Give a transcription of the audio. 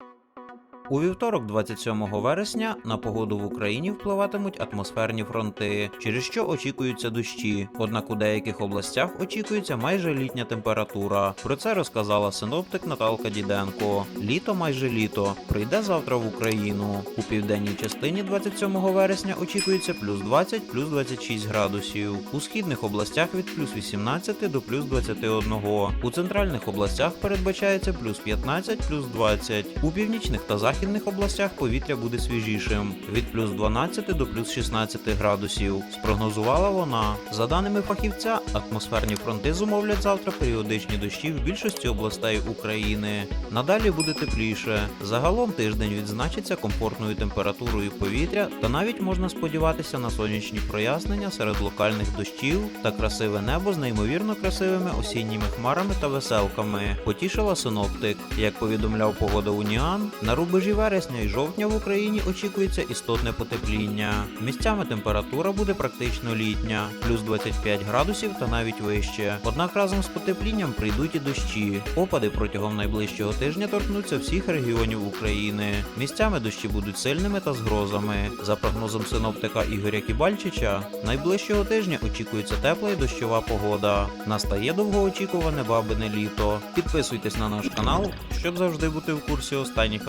you. У вівторок, 27 вересня, на погоду в Україні впливатимуть атмосферні фронти, через що очікуються дощі. Однак у деяких областях очікується майже літня температура. Про це розказала синоптик Наталка Діденко. Літо майже літо прийде завтра в Україну. У південній частині 27 вересня очікується плюс 20, плюс 26 градусів. У східних областях від плюс 18 до плюс 21. У центральних областях передбачається плюс 15, плюс 20. У північних та західних областях повітря буде свіжішим від плюс 12 до плюс 16 градусів. Спрогнозувала вона. За даними фахівця, атмосферні фронти зумовлять завтра періодичні дощі в більшості областей України. Надалі буде тепліше. Загалом тиждень відзначиться комфортною температурою повітря, та навіть можна сподіватися на сонячні прояснення серед локальних дощів та красиве небо з неймовірно красивими осінніми хмарами та веселками. Потішила синоптик. Як повідомляв погода Уніан, на рубежі вересня і жовтня в Україні очікується істотне потепління. Місцями температура буде практично літня, плюс 25 градусів та навіть вище. Однак разом з потеплінням прийдуть і дощі. Опади протягом найближчого тижня торкнуться всіх регіонів України. Місцями дощі будуть сильними та з грозами. За прогнозом синоптика Ігоря Кібальчича, найближчого тижня очікується тепла і дощова погода. Настає довгоочікуване бабине літо. Підписуйтесь на наш канал, щоб завжди бути в курсі останніх